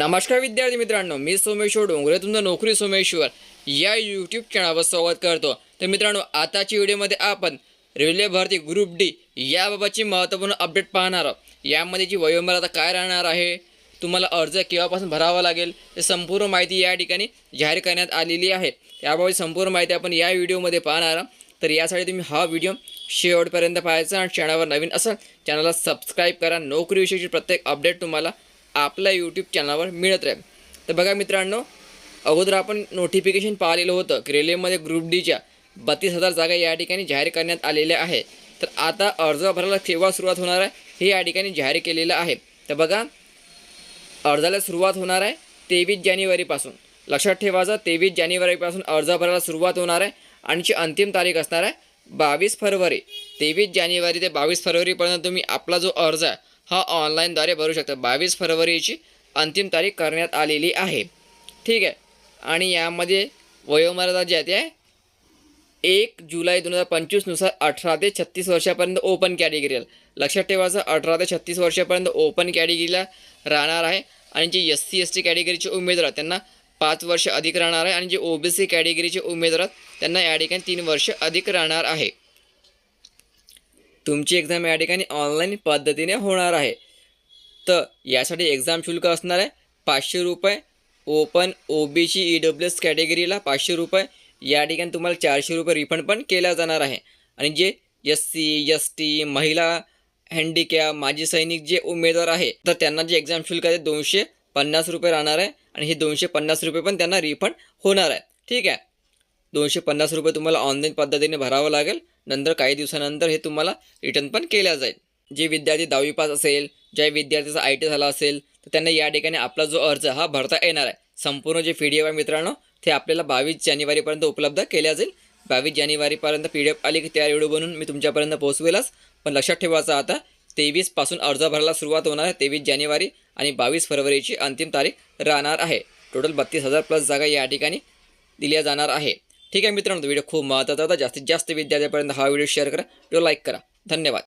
नमस्कार विद्यार्थी मित्रांनो मी सोमेश्वर डोंगरे तुमचं नोकरी सोमेश्वर या यूट्यूब चॅनलवर स्वागत करतो. तर मित्रांनो आताच्या व्हिडिओमध्ये आपण रेल्वे भरती ग्रुप डी याबाबतची महत्त्वपूर्ण अपडेट पाहणार आहोत. यामध्ये जी वयोमर्यादा काय राहणार आहे तुम्हाला अर्ज केव्हापासून भरावा लागेल हे संपूर्ण माहिती या ठिकाणी जाहीर करण्यात आलेली आहे. याबाबत संपूर्ण माहिती आपण या व्हिडिओमध्ये पाहणार आहोत. तर यासाठी तुम्ही हा व्हिडिओ शेवटपर्यंत पाहायचा आणि चॅनलवर नवीन असाल चॅनलला सबस्क्राईब करा. नोकरीविषयीची प्रत्येक अपडेट तुम्हाला आपल्या यूट्यूब चॅनलवर मिळत राहील. तर बघा मित्रांनो अगोदर आपण नोटिफिकेशन पाहिलेलं होतं की रेल्वेमध्ये ग्रुप डीच्या बत्तीस हजार जागा या ठिकाणी जाहीर करण्यात आलेल्या आहे तर आता अर्ज भरायला केव्हा सुरुवात होणार आहे हे या ठिकाणी जाहीर केलेलं आहे. तर बघा अर्जाला सुरुवात होणार आहे तेवीस जानेवारीपासून. लक्षात ठेवायचं तेवीस जानेवारीपासून अर्ज भरायला सुरुवात होणार आहे आणि जी अंतिम तारीख असणार आहे बावीस फरवरी. तेवीस जानेवारी ते बावीस फरवरीपर्यंत तुम्ही आपला जो अर्ज आहे हा ऑनलाईनद्वारे भरू शकता बावीस फरवरीची अंतिम तारीख करण्यात आलेली आहे. ठीक आहे? आणि यामध्ये वयोमर्यादा जी आहे ते आहे एक जुलै दोन हजार पंचवीसनुसार अठरा ते छत्तीस वर्षापर्यंत ओपन कॅटेगरीला लक्षात ठेवायचं अठरा ते छत्तीस वर्षापर्यंत ओपन कॅटेगरीला राहणार आहे. आणि जे एस सी एस टी कॅटेगरीचे उमेदवार त्यांना पाच वर्ष अधिक राहणार आहे. आणि जे ओ बी सी कॅटेगरीचे उमेदवार आहेत त्यांना या ठिकाणी तीन वर्ष अधिक राहणार आहे. तुमची एक्झाम या ठिकाणी ऑनलाईन पद्धतीने होणार आहे. तर यासाठी एक्झाम शुल्क असणार आहे पाचशे रुपये. Open O B C E W S कॅटेगरीला पाचशे रुपये. या ठिकाणी तुम्हाला चारशे रुपये रिफंड पण केला जाणार आहे. आणि जे एस सी एस टी महिला हँडिकॅप माजी सैनिक जे उमेदवार आहे तर त्यांना जे एक्झाम शुल्क आहे दोनशे पन्नास रुपये राहणार आहे. आणि हे दोनशे पन्नास रुपये पण त्यांना रिफंड होणार आहे. ठीक आहे? दोनशे पन्नास रुपये तुम्हाला ऑनलाईन पद्धतीने भरावं लागेल. नंतर काही दिवसानंतर हे तुम्हाला रिटर्न पण केल्या जाईल. जे विद्यार्थी दहावी पास असेल ज्या विद्यार्थ्याचा आय टी झाला असेल तर त्यांना या ठिकाणी आपला जो अर्ज हा भरता येणार आहे. संपूर्ण जे पी डी एफ आहे मित्रांनो ते आपल्याला बावीस जानेवारीपर्यंत उपलब्ध केल्या जाईल. बावीस जानेवारीपर्यंत पी डी एफ आली की त्या व्हिडिओ बनवून मी तुमच्यापर्यंत पोहोचवेलच. पण लक्षात ठेवायचं आता तेवीसपासून अर्ज भरायला सुरुवात होणार आहे तेवीस जानेवारी आणि बावीस फरवरीची अंतिम तारीख राहणार आहे. टोटल बत्तीस हजार प्लस जागा या ठिकाणी दिल्या जाणार आहे. ठीक आहे मित्रांनो व्हिडिओ खूप महत्त्वाचा होता. जास्तीत जास्त विद्यार्थ्यापर्यंत हा व्हिडिओ शेअर करा. व्हिडिओ लाईक करा. धन्यवाद.